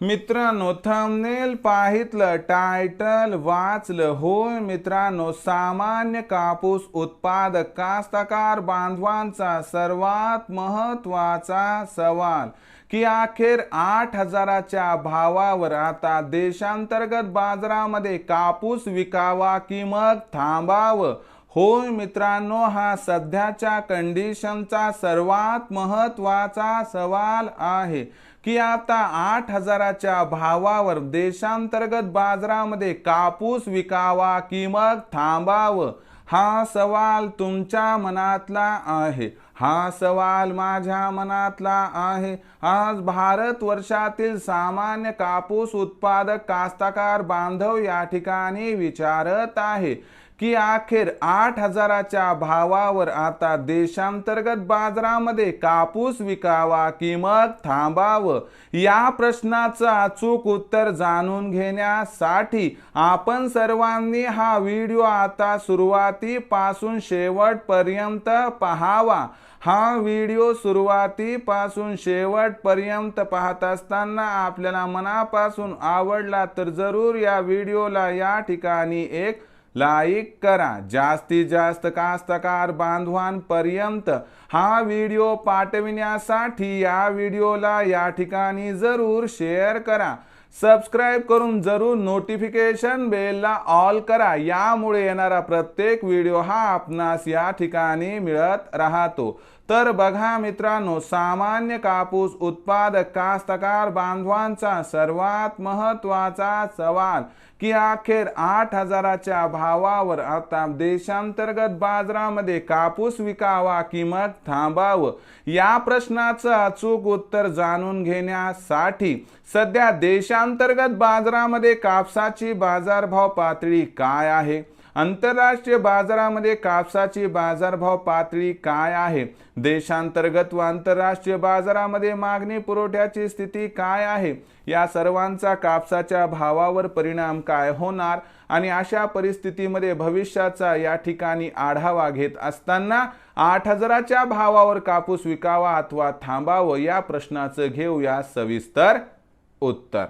मित्रांनो thumbnail पाहितलं title वाचलं होय मित्रांनो सामान्य कापूस उत्पादक कास्तकार बांधवांचा सर्वात महत्त्वाचा सवाल की अखेर आठ हजाराच्या भावावर आता देशांतर्गत बाजारामध्ये कापूस विकावा की मग थांबावं? होय मित्रांनो हा सध्याच्या कंडिशनचा सर्वात महत्त्वाचा सवाल आहे की आता आठ हजाराच्या भावावर देशांतर्गत बाजारामध्ये कापूस विकावा की मग थांबावं? हा सवाल तुमच्या मनातला आहे. हा सवाल माझ्या मनातला आहे. आज भारत वर्षातील सामान्य कापूस उत्पादक कास्तकार बांधव या ठिकाणी विचारत आहे की अखेर आठ हजाराच्या भावावर आता देशांतर्गत बाजारामध्ये कापूस विकावा की मग थांबावं? या प्रश्नाचं अचूक उत्तर जाणून घेण्यासाठी आपण सर्वांनी हा व्हिडिओ आता सुरुवातीपासून शेवटपर्यंत पहावा. हा व्हिडिओ सुरुवातीपासून शेवटपर्यंत पाहत असताना आपल्याला मनापासून आवडला तर जरूर या व्हिडिओला या ठिकाणी एक लाईक करा. जास्तीत जास्त कास्तकार बांधवांपर्यंत हा व्हिडिओ पाठविण्यासाठी या व्हिडिओला या ठिकाणी जरूर शेअर करा. सबस्क्राईब करून जरूर नोटिफिकेशन बेलला ऑल करा. यामुळे येणारा प्रत्येक व्हिडिओ हा आपणास या ठिकाणी मिळत राहतो. तर बघा मित्रांनो सामान्य कापूस उत्पादक कास्तकार बांधवांचा सर्वात महत्त्वाचा सवाल की अखेर आठ हजाराच्या भावावर आता देशांतर्गत बाजारामध्ये कापूस विकावा की मग थांबावं? या प्रश्नाचं अचूक उत्तर जाणून घेण्यासाठी सध्या अंतर्गत बाजारामध्ये कापसाची बाजारभाव पातळी काय आहे? आंतरराष्ट्रीय बाजारामध्ये कापसाची बाजारभाव पातळी काय आहे? देशांतर्गत व आंतरराष्ट्रीय बाजारामध्ये मागणी पुरवठ्याची स्थिती काय आहे? या सर्वांचा कापसाच्या भावावर परिणाम काय होणार? आणि अशा परिस्थितीमध्ये भविष्याचा या ठिकाणी आढावा घेत असताना आठ हजाराच्या भावावर कापूस विकावा अथवा थांबावं या प्रश्नाचं घेऊया सविस्तर उत्तर.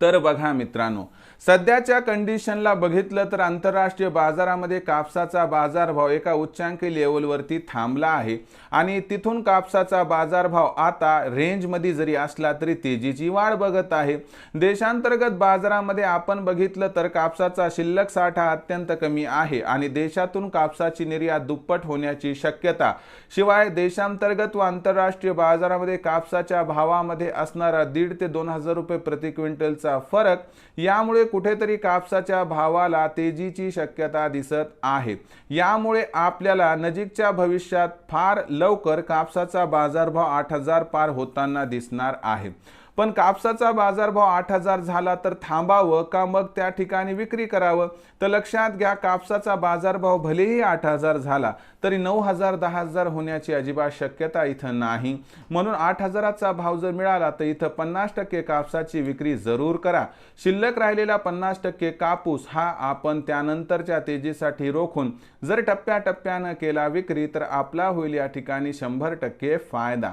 तर बघा मित्रांनो सध्याच्या कंडिशनला बघितलं तर आंतरराष्ट्रीय बाजारामध्ये कापसाचा बाजारभाव एका उच्चांकी लेवलवरती थांबला आहे आणि तिथून कापसाचा बाजारभाव आता रेंजमध्ये जरी असला तरी तेजीची वाढ बघत आहे. देशांतर्गत बाजारामध्ये आपण बघितलं तर कापसाचा शिल्लक साठा अत्यंत कमी आहे आणि देशातून कापसाची निर्यात दुप्पट होण्याची शक्यता. शिवाय देशांतर्गत व आंतरराष्ट्रीय बाजारामध्ये कापसाच्या भावामध्ये असणारा दीड ते दोन हजार रुपये प्रति क्विंटलचा फरक यामुळे कुठेतरी कापसाच्या भावाला तेजीची शक्यता दिसत आहे. यामुळे आपल्याला नजीकच्या भविष्यात फार लवकर कापसाचा बाजारभाव आठ हजार पार होताना दिसणार आहे. पण कापसाचा बाजारभाव आठ हजार झाला तर थांबावं का मग त्या ठिकाणी विक्री करावं? तर लक्षात घ्या कापसाचा बाजारभाव भलेही आठ हजार झाला तरी नऊ हजार दहा हजार होण्याची अजिबात शक्यता इथं नाही. म्हणून आठ हजाराचा भाव जर मिळाला तर इथं पन्नास टक्के कापसाची विक्री जरूर करा. शिल्लक राहिलेला पन्नास टक्के कापूस हा आपण त्यानंतरच्या तेजीसाठी रोखून जर टप्प्याटप्प्यानं केला विक्री तर आपला होईल या ठिकाणी शंभर टक्के फायदा.